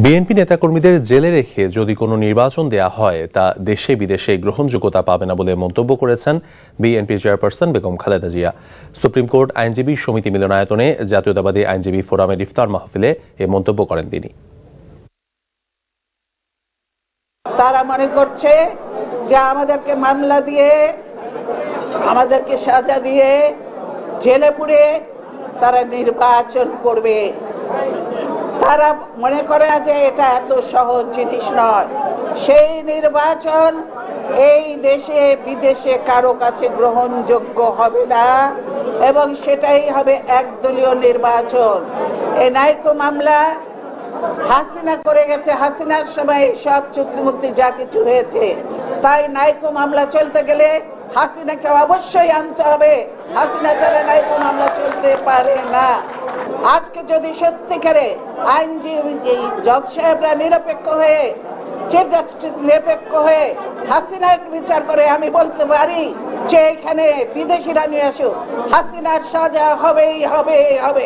BNP নেতাকর্মীদের জেলে রেখে যদি কোনো নির্বাচন দেয়া হয়, তা দেশে বিদেশে গ্রহণযোগ্যতা পাবে না বলে মন্তব্য করেছেন BNP chairperson Begum Khaleda Zia. Supreme court আইনজীবী সমিতি মিলনায়তনে জাতীয়তাবাদী আইনজীবী ফোরামের ইফতার মাহফিলে এ মন্তব্য করেন তিনি। তারা মনে করছে যে আমাদেরকে মামলা দিয়ে, আমাদেরকে সাজা দিয়ে জেলে পুড়ে তারা নির্বাচন করবে। তারা মনে করে যে এটা এত সহজ জিনিস নয়। সেই নির্বাচন এই দেশে, বিদেশে কারও কাছে গ্রহণযোগ্য হবে না এবং সেটাই হবে একদলীয় নির্বাচন। এই নাইকো মামলা হাসিনা করে গেছে। হাসিনার সময় সব চুক্তি মুক্তি যা কিছু হয়েছে, তাই নাইকো মামলা চলতে গেলে হাসিনাকে অবশ্যই আনতে হবে। হাসিনা ছাড়া নাইকো মামলা চলতে পারে না। আজকে যদি সত্যিকারে আইনজীবী জজ সাহেবরা নিরপেক্ষ হয়ে চিফ জাস্টিস নিরপেক্ষ হয়ে হাসিনার বিচার করে, আমি বলতে পারি যে এখানে বিদেশিরা নিয়ে আসুক। হাসিনার সাজা হবেই হবে হবে